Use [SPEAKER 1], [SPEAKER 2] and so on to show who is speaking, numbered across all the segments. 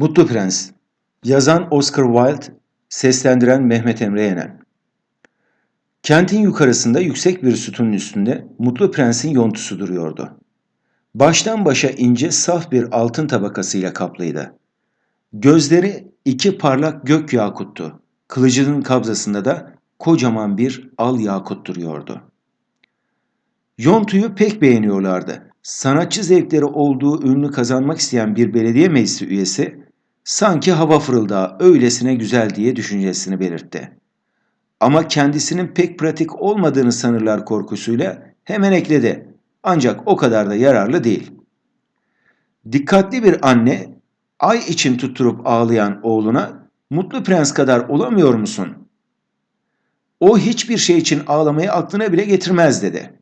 [SPEAKER 1] Mutlu Prens Yazan Oscar Wilde Seslendiren Mehmet Emre Yenen Kentin yukarısında yüksek bir sütunun üstünde Mutlu Prens'in yontusu duruyordu. Baştan başa ince saf bir altın tabakasıyla kaplıydı. Gözleri iki parlak gök yakuttu. Kılıcının kabzasında da kocaman bir al yakut duruyordu. Yontu'yu pek beğeniyorlardı. Sanatçı zevkleri olduğu ünlü kazanmak isteyen bir belediye meclisi üyesi sanki hava fırıldağı öylesine güzel diye düşüncesini belirtti. Ama kendisinin pek pratik olmadığını sanırlar korkusuyla hemen ekledi. Ancak o kadar da yararlı değil. Dikkatli bir anne ay için tutturup ağlayan oğluna mutlu prens kadar olamıyor musun? O hiçbir şey için ağlamayı aklına bile getirmez dedi.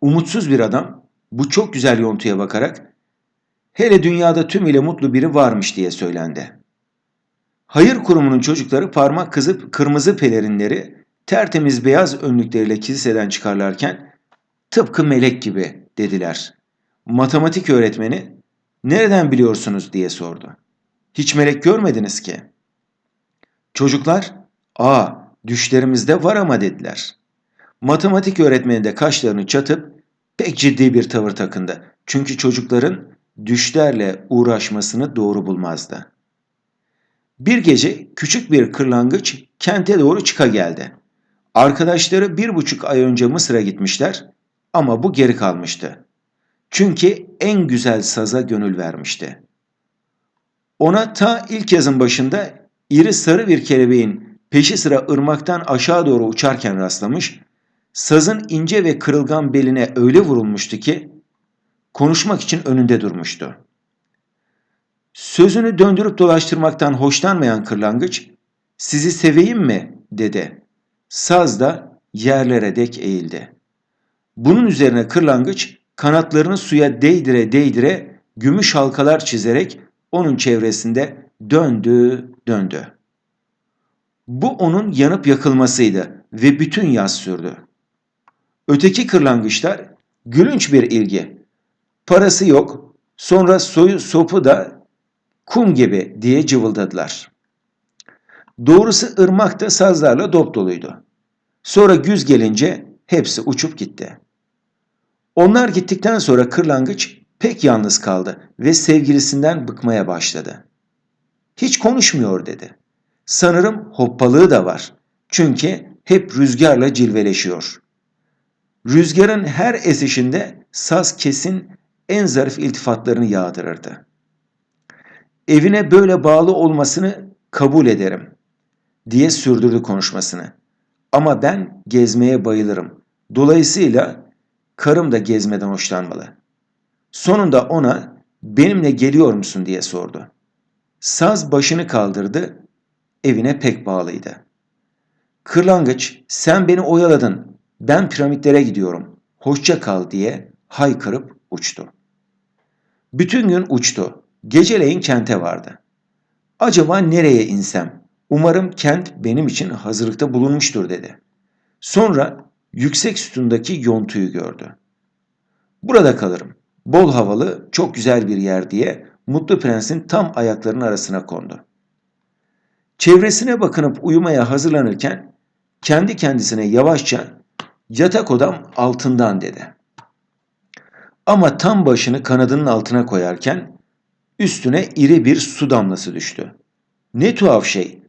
[SPEAKER 1] Umutsuz bir adam bu çok güzel yontuya bakarak hele dünyada tümüyle mutlu biri varmış diye söylendi. Hayır kurumunun çocukları parmak kızıp kırmızı pelerinleri tertemiz beyaz önlükleriyle kiliseden çıkarlarken tıpkı melek gibi dediler. Matematik öğretmeni nereden biliyorsunuz diye sordu. Hiç melek görmediniz ki. Çocuklar aa düşlerimizde var ama dediler. Matematik öğretmeni de kaşlarını çatıp pek ciddi bir tavır takındı. Çünkü çocukların düşlerle uğraşmasını doğru bulmazdı. Bir gece küçük bir kırlangıç kente doğru çıka geldi. Arkadaşları bir buçuk ay önce Mısır'a gitmişler ama bu geri kalmıştı. Çünkü en güzel saza gönül vermişti. Ona ta ilk yazın başında iri sarı bir kelebeğin peşi sıra ırmaktan aşağı doğru uçarken rastlamış, sazın ince ve kırılgan beline öyle vurulmuştu ki konuşmak için önünde durmuştu. Sözünü döndürüp dolaştırmaktan hoşlanmayan kırlangıç, sizi seveyim mi dedi. Saz da yerlere dek eğildi. Bunun üzerine kırlangıç kanatlarını suya değdire değdire gümüş halkalar çizerek onun çevresinde döndü döndü. Bu onun yanıp yakılmasıydı ve bütün yaz sürdü. Öteki kırlangıçlar gülünç bir ilgi. Parası yok, sonra soyu sopu da kum gibi diye cıvıldadılar. Doğrusu ırmak da sazlarla dop doluydu. Sonra güz gelince hepsi uçup gitti. Onlar gittikten sonra kırlangıç pek yalnız kaldı ve sevgilisinden bıkmaya başladı. Hiç konuşmuyor dedi. Sanırım hoppalığı da var. Çünkü hep rüzgarla cilveleşiyor. Rüzgarın her esişinde saz kesin en zarif iltifatlarını yağdırırdı. Evine böyle bağlı olmasını kabul ederim diye sürdürdü konuşmasını. Ama ben gezmeye bayılırım. Dolayısıyla karım da gezmeden hoşlanmalı. Sonunda ona benimle geliyor musun diye sordu. Saz başını kaldırdı, evine pek bağlıydı. Kırlangıç sen beni oyaladın, ben piramitlere gidiyorum, hoşça kal diye haykırıp uçtu. Bütün gün uçtu, geceleyin kente vardı. Acaba nereye insem? Umarım kent benim için hazırlıkta bulunmuştur dedi. Sonra yüksek sütundaki yontuyu gördü. Burada kalırım. Bol havalı, çok güzel bir yer diye Mutlu Prens'in tam ayaklarının arasına kondu. Çevresine bakınıp uyumaya hazırlanırken kendi kendisine yavaşça yatak odam altından dedi. Ama tam başını kanadının altına koyarken üstüne iri bir su damlası düştü. Ne tuhaf şey.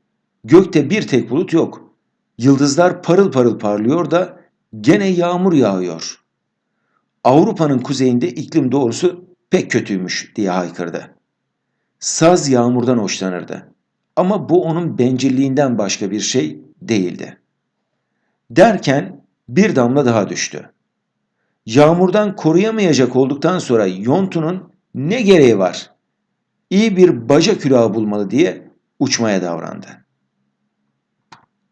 [SPEAKER 1] Gökte bir tek bulut yok. Yıldızlar parıl parıl parlıyor da gene yağmur yağıyor. Avrupa'nın kuzeyinde iklim doğrusu pek kötüymüş diye haykırdı. Saz yağmurdan hoşlanırdı. Ama bu onun bencilliğinden başka bir şey değildi. Derken bir damla daha düştü. Yağmurdan koruyamayacak olduktan sonra yontunun ne gereği var? İyi bir baca külahı bulmalı diye uçmaya davrandı.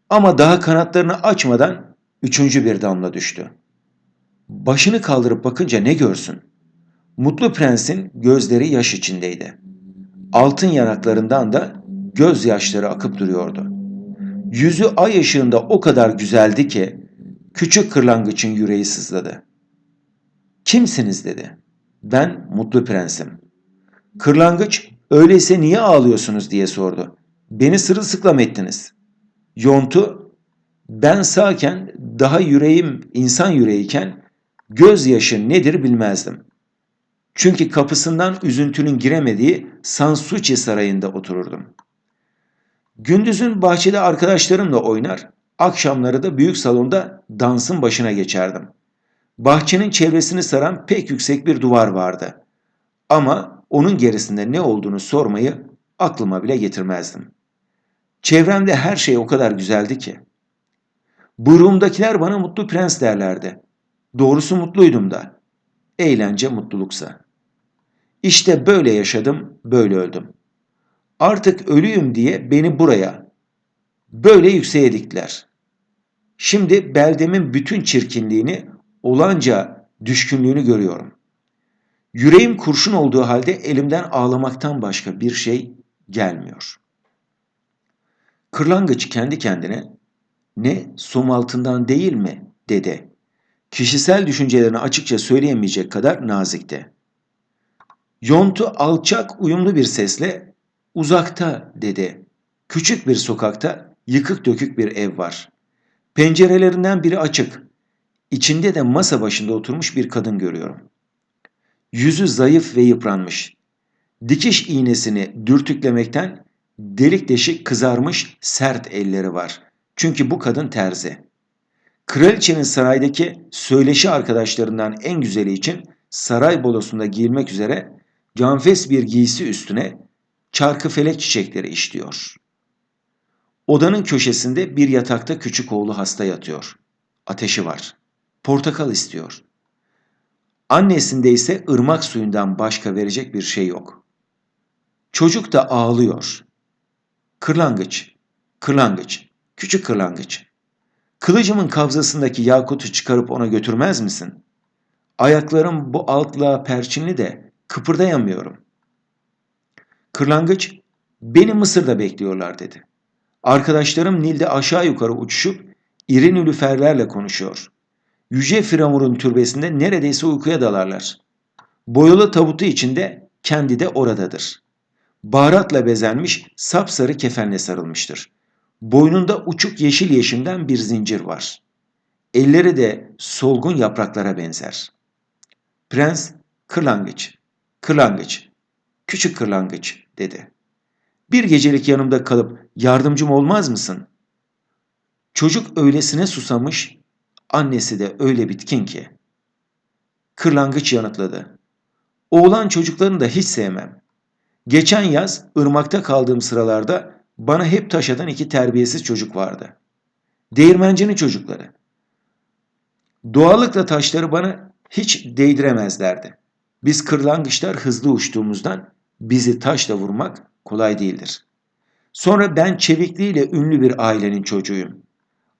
[SPEAKER 1] Ama daha kanatlarını açmadan üçüncü bir damla düştü. Başını kaldırıp bakınca ne görsün? Mutlu prensin gözleri yaş içindeydi. Altın yanaklarından da gözyaşları akıp duruyordu. Yüzü ay ışığında o kadar güzeldi ki küçük kırlangıçın yüreği sızladı. Kimsiniz dedi. Ben mutlu prensim. Kırlangıç Öyleyse niye ağlıyorsunuz diye sordu. Beni sırılsıklam ettiniz. Yontu, ben sağken daha yüreğim insan yüreğiken gözyaşı nedir bilmezdim. Çünkü kapısından üzüntünün giremediği Sansuçi sarayında otururdum. Gündüzün bahçede arkadaşlarımla oynar, akşamları da büyük salonda dansın başına geçerdim. Bahçenin çevresini saran pek yüksek bir duvar vardı. Ama onun gerisinde ne olduğunu sormayı aklıma bile getirmezdim. Çevremde her şey o kadar güzeldi ki. Buyruğumdakiler bana mutlu prens derlerdi. Doğrusu mutluydum da. Eğlence mutluluksa. İşte böyle yaşadım, böyle öldüm. Artık ölüyüm diye beni buraya, böyle yükseğe diktiler. Şimdi beldemin bütün çirkinliğini, olanca düşkünlüğünü görüyorum. Yüreğim kurşun olduğu halde elimden ağlamaktan başka bir şey gelmiyor. Kırlangıç kendi kendine ne som altından değil mi dedi. Kişisel düşüncelerini açıkça söyleyemeyecek kadar nazikti. Yontu alçak uyumlu bir sesle uzakta dedi. Küçük bir sokakta yıkık dökük bir ev var. Pencerelerinden biri açık. İçinde de masa başında oturmuş bir kadın görüyorum. Yüzü zayıf ve yıpranmış. Dikiş iğnesini dürtüklemekten delik deşik kızarmış sert elleri var. Çünkü bu kadın terzi. Kraliçenin saraydaki söyleşi arkadaşlarından en güzeli için saray bolosunda giyilmek üzere canfes bir giysi üstüne çarkı felek çiçekleri işliyor. Odanın köşesinde bir yatakta küçük oğlu hasta yatıyor. Ateşi var. Portakal istiyor. Annesinde ise ırmak suyundan başka verecek bir şey yok. Çocuk da ağlıyor. Kırlangıç, kırlangıç, küçük kırlangıç. Kılıcımın kabzasındaki yakutu çıkarıp ona götürmez misin? Ayaklarım bu altla perçinli de kıpırdayamıyorum. Kırlangıç, beni Mısır'da bekliyorlar dedi. Arkadaşlarım Nil'de aşağı yukarı uçuşup iri nülüferlerle konuşuyor. Yüce Firavun'un türbesinde neredeyse uykuya dalarlar. Boyalı tabutu içinde kendi de oradadır. Baharatla bezenmiş sapsarı kefenle sarılmıştır. Boynunda uçuk yeşil yeşimden bir zincir var. Elleri de solgun yapraklara benzer. Prens, kırlangıç, kırlangıç, küçük kırlangıç dedi. Bir gecelik yanımda kalıp yardımcım olmaz mısın? Çocuk öylesine susamış, annesi de öyle bitkin ki. Kırlangıç yanıtladı. Oğlan çocuklarını da hiç sevmem. Geçen yaz ırmakta kaldığım sıralarda bana hep taş atan iki terbiyesiz çocuk vardı. Değirmencinin çocukları. Doğallıkla taşları bana hiç değdiremezlerdi. Biz kırlangıçlar hızlı uçtuğumuzdan bizi taşla vurmak kolay değildir. Sonra ben çevikliğiyle ünlü bir ailenin çocuğuyum.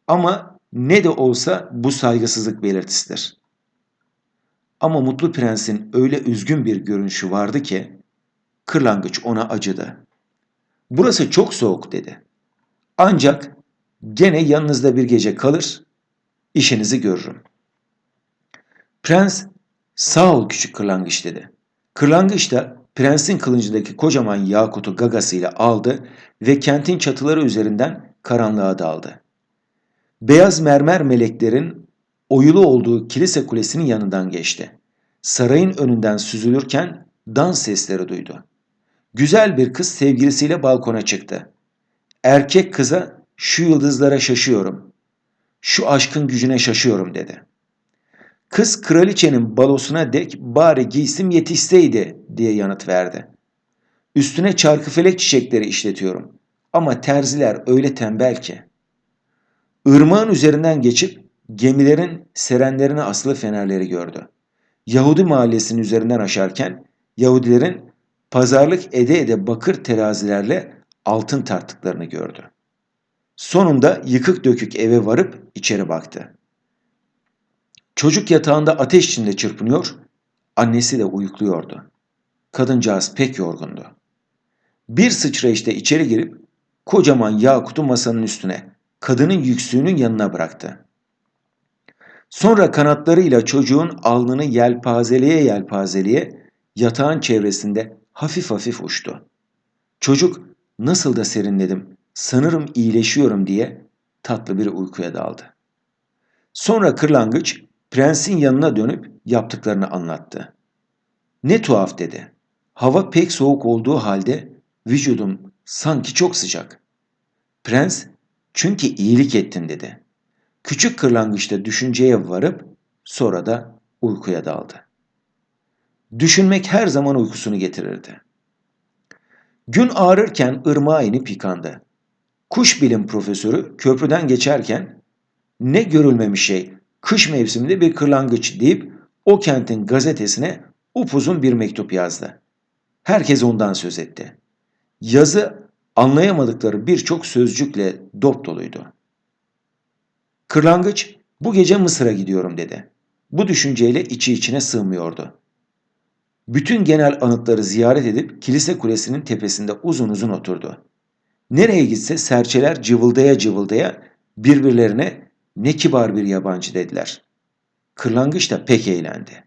[SPEAKER 1] Ama ne de olsa bu saygısızlık belirtisidir. Ama Mutlu Prens'in öyle üzgün bir görünüşü vardı ki kırlangıç ona acıdı. Burası çok soğuk dedi. Ancak gene yanınızda bir gece kalır, işinizi görürüm. Prens sağ ol küçük kırlangıç dedi. Kırlangıç da prensin kılıncındaki kocaman yakutu gagasıyla aldı ve kentin çatıları üzerinden karanlığa daldı. Beyaz mermer meleklerin oyulu olduğu kilise kulesinin yanından geçti. Sarayın önünden süzülürken dans sesleri duydu. Güzel bir kız sevgilisiyle balkona çıktı. Erkek kıza şu yıldızlara şaşıyorum. Şu aşkın gücüne şaşıyorum dedi. Kız kraliçenin balosuna dek bari giysim yetişseydi diye yanıt verdi. Üstüne çarkıfelek çiçekleri işletiyorum. Ama terziler öyle tembel ki. Irmağın üzerinden geçip gemilerin serenlerine asılı fenerleri gördü. Yahudi mahallesinin üzerinden aşarken Yahudilerin pazarlık ede ede bakır terazilerle altın tarttıklarını gördü. Sonunda yıkık dökük eve varıp içeri baktı. Çocuk yatağında ateş içinde çırpınıyor, annesi de uyukluyordu. Kadıncağız pek yorgundu. Bir sıçrayışta içeri girip kocaman yakutu masanın üstüne, kadının yüksüğünün yanına bıraktı. Sonra kanatlarıyla çocuğun alnını yelpazeleye yelpazeleye yatağın çevresinde hafif hafif uçtu. Çocuk nasıl da serinledim, sanırım iyileşiyorum diye tatlı bir uykuya daldı. Sonra kırlangıç prensin yanına dönüp yaptıklarını anlattı. Ne tuhaf dedi. Hava pek soğuk olduğu halde vücudum sanki çok sıcak. Prens çünkü iyilik ettin dedi. Küçük kırlangıç da düşünceye varıp sonra da uykuya daldı. Düşünmek her zaman uykusunu getirirdi. Gün ağrırken ırmağa inip yıkandı. Kuş bilim profesörü köprüden geçerken ne görülmemiş şey kış mevsiminde bir kırlangıç deyip o kentin gazetesine upuzun bir mektup yazdı. Herkes ondan söz etti. Yazı anlayamadıkları birçok sözcükle dop doluydu. Kırlangıç bu gece Mısır'a gidiyorum dedi. Bu düşünceyle içi içine sığmıyordu. Bütün genel anıtları ziyaret edip kilise kulesinin tepesinde uzun uzun oturdu. Nereye gitse serçeler cıvıldaya cıvıldaya birbirlerine ne kibar bir yabancı dediler. Kırlangıç da pek eğlendi.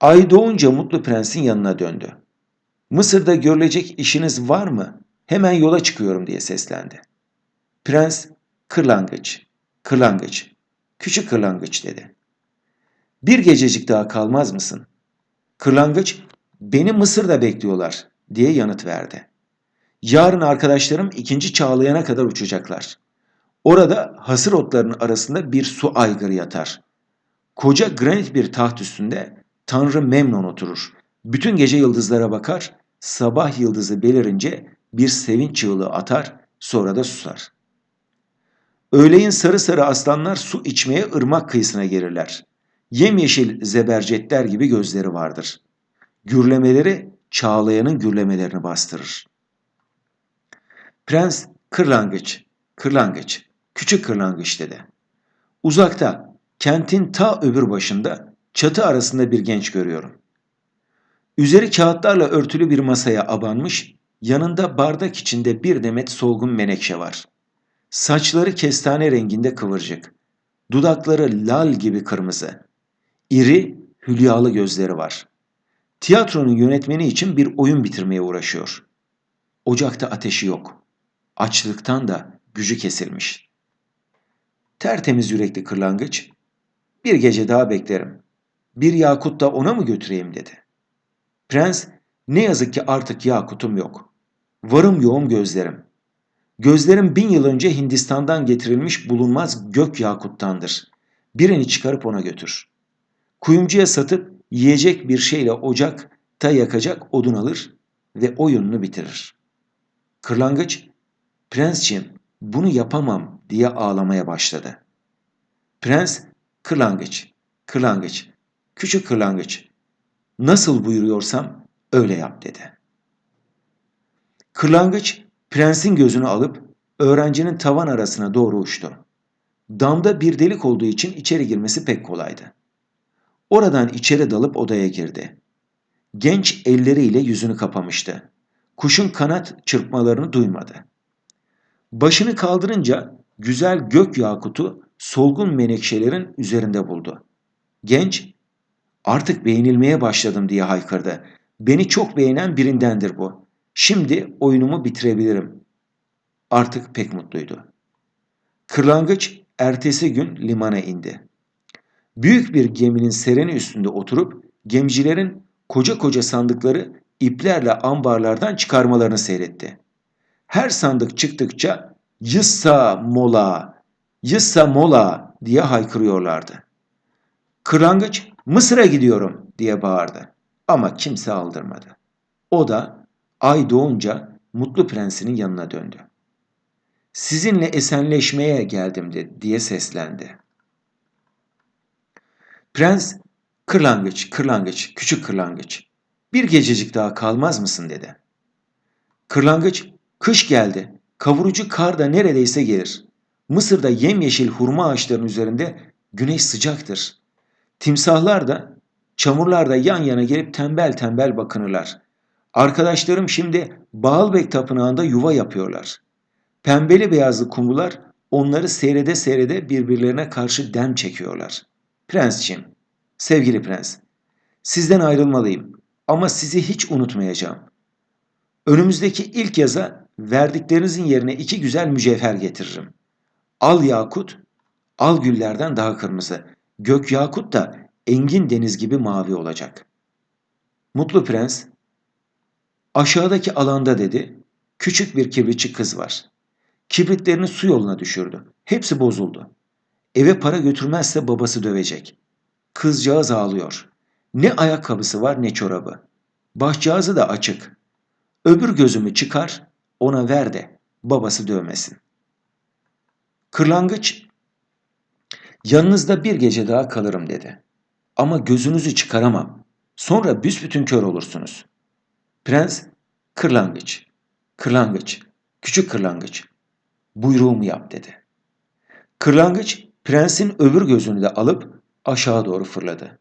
[SPEAKER 1] Ay doğunca Mutlu Prens'in yanına döndü. Mısır'da görülecek işiniz var mı? Hemen yola çıkıyorum diye seslendi. Prens, kırlangıç, kırlangıç, küçük kırlangıç dedi. Bir gececik daha kalmaz mısın? Kırlangıç, beni Mısır'da bekliyorlar diye yanıt verdi. Yarın arkadaşlarım ikinci çağlayana kadar uçacaklar. Orada hasır otlarının arasında bir su aygırı yatar. Koca granit bir taht üstünde Tanrı Memnon oturur. Bütün gece yıldızlara bakar, sabah yıldızı belirince bir sevinç çığlığı atar, sonra da susar. Öğleyin sarı sarı aslanlar su içmeye ırmak kıyısına gelirler. Yemyeşil zebercetler gibi gözleri vardır. Gürlemeleri çağlayanın gürlemelerini bastırır. Prens kırlangıç, kırlangıç, küçük kırlangıç dedi. Uzakta, kentin ta öbür başında çatı arasında bir genç görüyorum. Üzeri kağıtlarla örtülü bir masaya abanmış, yanında bardak içinde bir demet solgun menekşe var. Saçları kestane renginde kıvırcık. Dudakları lal gibi kırmızı. İri, hülyalı gözleri var. Tiyatronun yönetmeni için bir oyun bitirmeye uğraşıyor. Ocakta ateşi yok. Açlıktan da gücü kesilmiş. Tertemiz yürekli kırlangıç, bir gece daha beklerim. Bir yakut da ona mı götüreyim dedi. Prens, ne yazık ki artık yakutum yok. Varım yoğum gözlerim. Gözlerim bin yıl önce Hindistan'dan getirilmiş bulunmaz gök yakuttandır. Birini çıkarıp ona götür. Kuyumcuya satıp yiyecek bir şeyle ocakta yakacak odun alır ve oyununu bitirir. Kırlangıç, prensçim bunu yapamam diye ağlamaya başladı. Prens, kırlangıç, kırlangıç, küçük kırlangıç, nasıl buyuruyorsam öyle yap dedi. Kırlangıç prensin gözünü alıp öğrencinin tavan arasına doğru uçtu. Damda bir delik olduğu için içeri girmesi pek kolaydı. Oradan içeri dalıp odaya girdi. Genç elleriyle yüzünü kapamıştı. Kuşun kanat çırpmalarını duymadı. Başını kaldırınca güzel gök yakutu solgun menekşelerin üzerinde buldu. Genç, artık beğenilmeye başladım diye haykırdı. Beni çok beğenen birindendir bu. Şimdi oyunumu bitirebilirim. Artık pek mutluydu. Kırlangıç ertesi gün limana indi. Büyük bir geminin sereni üstünde oturup gemicilerin koca koca sandıkları iplerle ambarlardan çıkarmalarını seyretti. Her sandık çıktıkça yıssa mola, yıssa mola diye haykırıyorlardı. Kırlangıç Mısır'a gidiyorum diye bağırdı ama kimse aldırmadı. O da ay doğunca Mutlu Prensinin yanına döndü. Sizinle esenleşmeye geldim de diye seslendi. Prens, kırlangıç, kırlangıç, küçük kırlangıç, bir gececik daha kalmaz mısın dedi. Kırlangıç, kış geldi, kavurucu kar da neredeyse gelir. Mısır'da yemyeşil hurma ağaçlarının üzerinde güneş sıcaktır. Timsahlar da, çamurlar da yan yana gelip tembel tembel bakınırlar. Arkadaşlarım şimdi Baalbek Tapınağı'nda yuva yapıyorlar. Pembeli beyazlı kumrular onları seyrede seyrede birbirlerine karşı dem çekiyorlar. Prensçim, sevgili prens, sizden ayrılmalıyım ama sizi hiç unutmayacağım. Önümüzdeki ilk yaza verdiklerinizin yerine iki güzel mücevher getiririm. Al yakut, al güllerden daha kırmızı. Gök yakut da engin deniz gibi mavi olacak. Mutlu prens, aşağıdaki alanda dedi, küçük bir kibritçi kız var. Kibritlerini su yoluna düşürdü. Hepsi bozuldu. Eve para götürmezse babası dövecek. Kızcağız ağlıyor. Ne ayakkabısı var ne çorabı. Başcağızı da açık. Öbür gözümü çıkar, ona ver de babası dövmesin. Kırlangıç, yanınızda bir gece daha kalırım dedi. Ama gözünüzü çıkaramam. Sonra büsbütün kör olursunuz. Prens, kırlangıç, kırlangıç, küçük kırlangıç, buyruğumu yap dedi. Kırlangıç, prensin öbür gözünü de alıp aşağı doğru fırladı.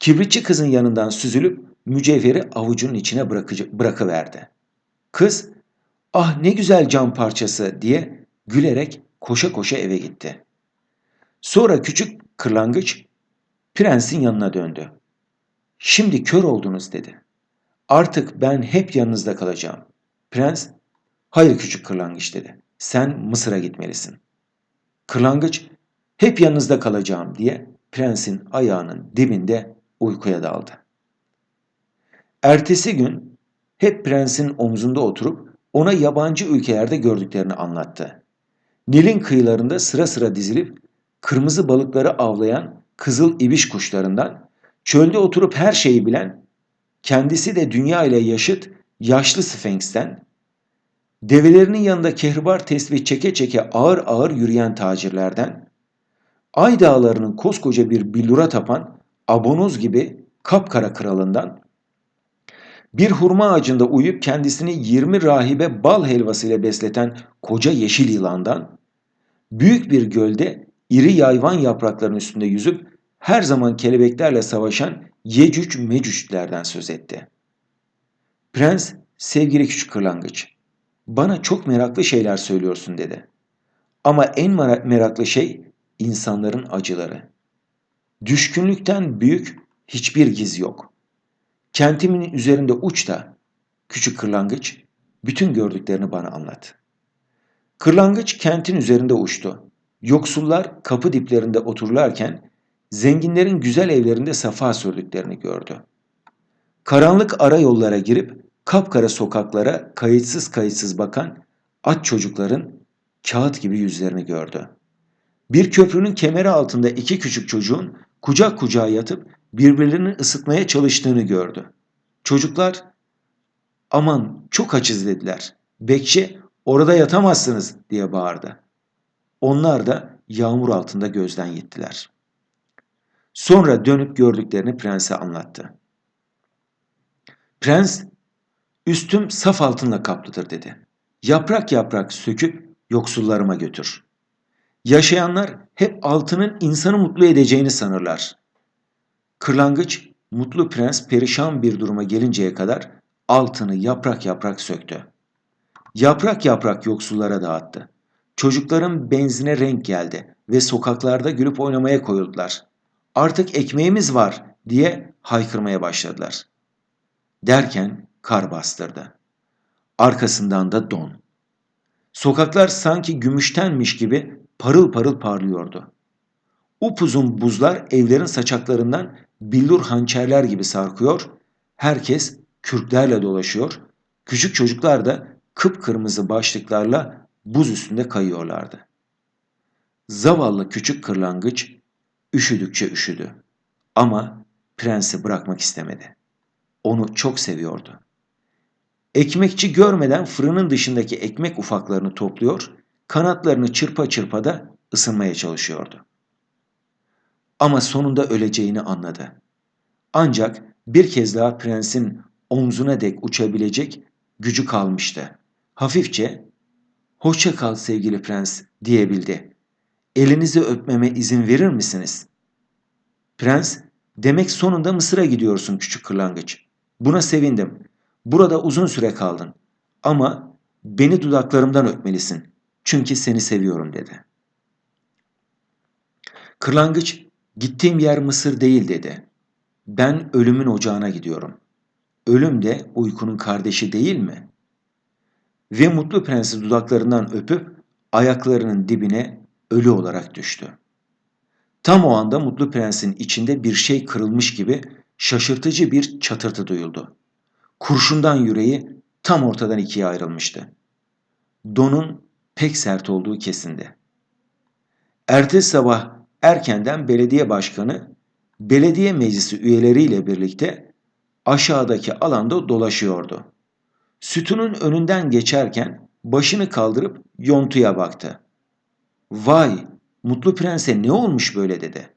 [SPEAKER 1] Kibritçi kızın yanından süzülüp mücevheri avucunun içine bırakıcı, bırakıverdi. Kız, ah ne güzel cam parçası diye gülerek koşa koşa eve gitti. Sonra küçük kırlangıç prensin yanına döndü. Şimdi kör oldunuz dedi. Artık ben hep yanınızda kalacağım. Prens, hayır küçük kırlangıç dedi. Sen Mısır'a gitmelisin. Kırlangıç, hep yanınızda kalacağım diye prensin ayağının dibinde uykuya daldı. Ertesi gün hep prensin omzunda oturup ona yabancı ülkelerde gördüklerini anlattı. Nil'in kıyılarında sıra sıra dizilip kırmızı balıkları avlayan kızıl ibiş kuşlarından, çölde oturup her şeyi bilen, kendisi de dünya ile yaşıt yaşlı Sphinx'ten, develerinin yanında kehribar tesbih çeke çeke ağır ağır yürüyen tacirlerden, Ay dağlarının koskoca bir billura tapan abonoz gibi kapkara kralından, bir hurma ağacında uyuyup kendisini 20 rahibe bal helvası ile besleten koca yeşil yılandan, büyük bir gölde iri yayvan yapraklarının üstünde yüzüp her zaman kelebeklerle savaşan Yecüc Mecüclerden söz etti. Prens, sevgili küçük kırlangıç, bana çok meraklı şeyler söylüyorsun dedi. Ama en meraklı şey insanların acıları. Düşkünlükten büyük hiçbir giz yok. Kentimin üzerinde uç da küçük kırlangıç bütün gördüklerini bana anlat. Kırlangıç kentin üzerinde uçtu. Yoksullar kapı diplerinde otururlarken zenginlerin güzel evlerinde safa sürdüklerini gördü. Karanlık ara yollara girip kapkara sokaklara kayıtsız kayıtsız bakan aç çocukların kağıt gibi yüzlerini gördü. Bir köprünün kemeri altında iki küçük çocuğun kucak kucağa yatıp birbirlerini ısıtmaya çalıştığını gördü. Çocuklar aman çok açız dediler. Bekçi orada yatamazsınız diye bağırdı. Onlar da yağmur altında gözden gittiler. Sonra dönüp gördüklerini prense anlattı. Prens, üstüm saf altınla kaplıdır dedi. Yaprak yaprak söküp yoksullarıma götür. Yaşayanlar hep altının insanı mutlu edeceğini sanırlar. Kırlangıç, mutlu prens perişan bir duruma gelinceye kadar altını yaprak yaprak söktü. Yaprak yaprak yoksullara dağıttı. Çocukların benzine renk geldi ve sokaklarda gülüp oynamaya koyuldular. Artık ekmeğimiz var diye haykırmaya başladılar. Derken kar bastırdı. Arkasından da don. Sokaklar sanki gümüştenmiş gibi parıl parıl parlıyordu. Upuzun buzlar evlerin saçaklarından billur hançerler gibi sarkıyor, herkes kürklerle dolaşıyor, küçük çocuklar da kıpkırmızı başlıklarla buz üstünde kayıyorlardı. Zavallı küçük kırlangıç üşüdükçe üşüdü. Ama prensi bırakmak istemedi. Onu çok seviyordu. Ekmekçi görmeden fırının dışındaki ekmek ufaklarını topluyor, kanatlarını çırpa çırpa da ısınmaya çalışıyordu. Ama sonunda öleceğini anladı. Ancak bir kez daha prensin omzuna dek uçabilecek gücü kalmıştı. Hafifçe "Hoşça kal sevgili prens." diyebildi. "Elinizi öpmeme izin verir misiniz?" Prens, "Demek sonunda Mısır'a gidiyorsun küçük kırlangıç. Buna sevindim. Burada uzun süre kaldın. Ama beni dudaklarımdan öpmelisin. Çünkü seni seviyorum." dedi. Kırlangıç, "Gittiğim yer Mısır değil." dedi. "Ben ölümün ocağına gidiyorum." ölüm de uykunun kardeşi değil mi? Ve Mutlu Prens'i dudaklarından öpüp ayaklarının dibine ölü olarak düştü. Tam o anda Mutlu Prens'in içinde bir şey kırılmış gibi şaşırtıcı bir çatırtı duyuldu. Kurşundan yüreği tam ortadan ikiye ayrılmıştı. Donun pek sert olduğu kesindi. Ertesi sabah erkenden belediye başkanı belediye meclisi üyeleriyle birlikte aşağıdaki alanda dolaşıyordu. Sütunun önünden geçerken başını kaldırıp yontuya baktı. Vay, Mutlu Prens'e ne olmuş böyle dedi.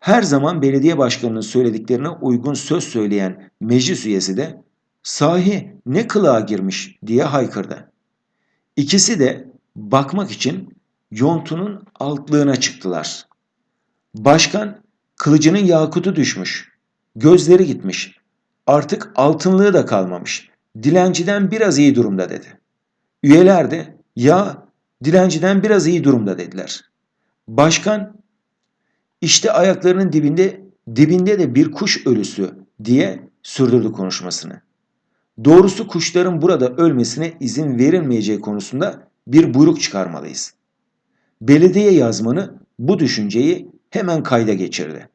[SPEAKER 1] Her zaman belediye başkanının söylediklerine uygun söz söyleyen meclis üyesi de sahi ne kılığa girmiş diye haykırdı. İkisi de bakmak için yontunun altlığına çıktılar. Başkan kılıcının yakutu düşmüş. Gözleri gitmiş. Artık altınlığı da kalmamış. Dilenciden biraz iyi durumda dedi. Üyeler de ya dilenciden biraz iyi durumda dediler. Başkan işte ayaklarının dibinde dibinde de bir kuş ölüsü diye sürdürdü konuşmasını. Doğrusu kuşların burada ölmesine izin verilmeyeceği konusunda bir buyruk çıkarmalıyız. Belediye yazmanı bu düşünceyi hemen kayda geçirdi.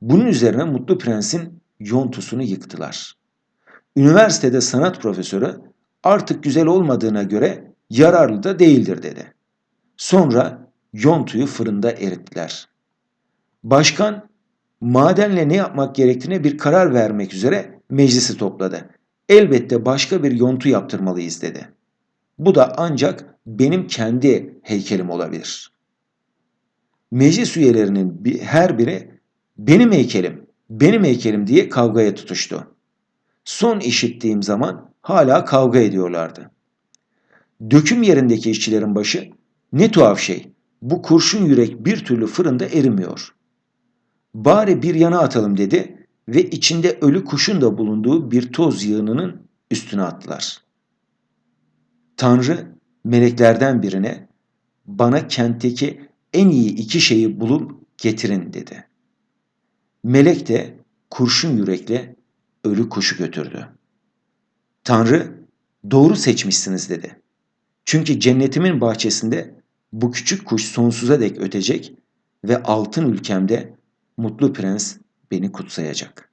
[SPEAKER 1] Bunun üzerine Mutlu Prens'in yontusunu yıktılar. Üniversitede sanat profesörü artık güzel olmadığına göre yararlı da değildir dedi. Sonra yontuyu fırında erittiler. Başkan madenle ne yapmak gerektiğine bir karar vermek üzere meclisi topladı. Elbette başka bir yontu yaptırmalıyız dedi. Bu da ancak benim kendi heykelim olabilir. Meclis üyelerinin her biri benim heykelim, benim heykelim diye kavgaya tutuştu. Son işittiğim zaman hala kavga ediyorlardı. Döküm yerindeki işçilerin başı ne tuhaf şey. Bu kurşun yürek bir türlü fırında erimiyor. Bari bir yana atalım dedi ve içinde ölü kuşun da bulunduğu bir toz yığınının üstüne attılar. Tanrı meleklerden birine bana kentteki en iyi iki şeyi bulup getirin dedi. Melek de kurşun yürekle ölü kuşu götürdü. Tanrı doğru seçmişsiniz dedi. Çünkü cennetimin bahçesinde bu küçük kuş sonsuza dek ötecek ve altın ülkemde mutlu prens beni kutsayacak.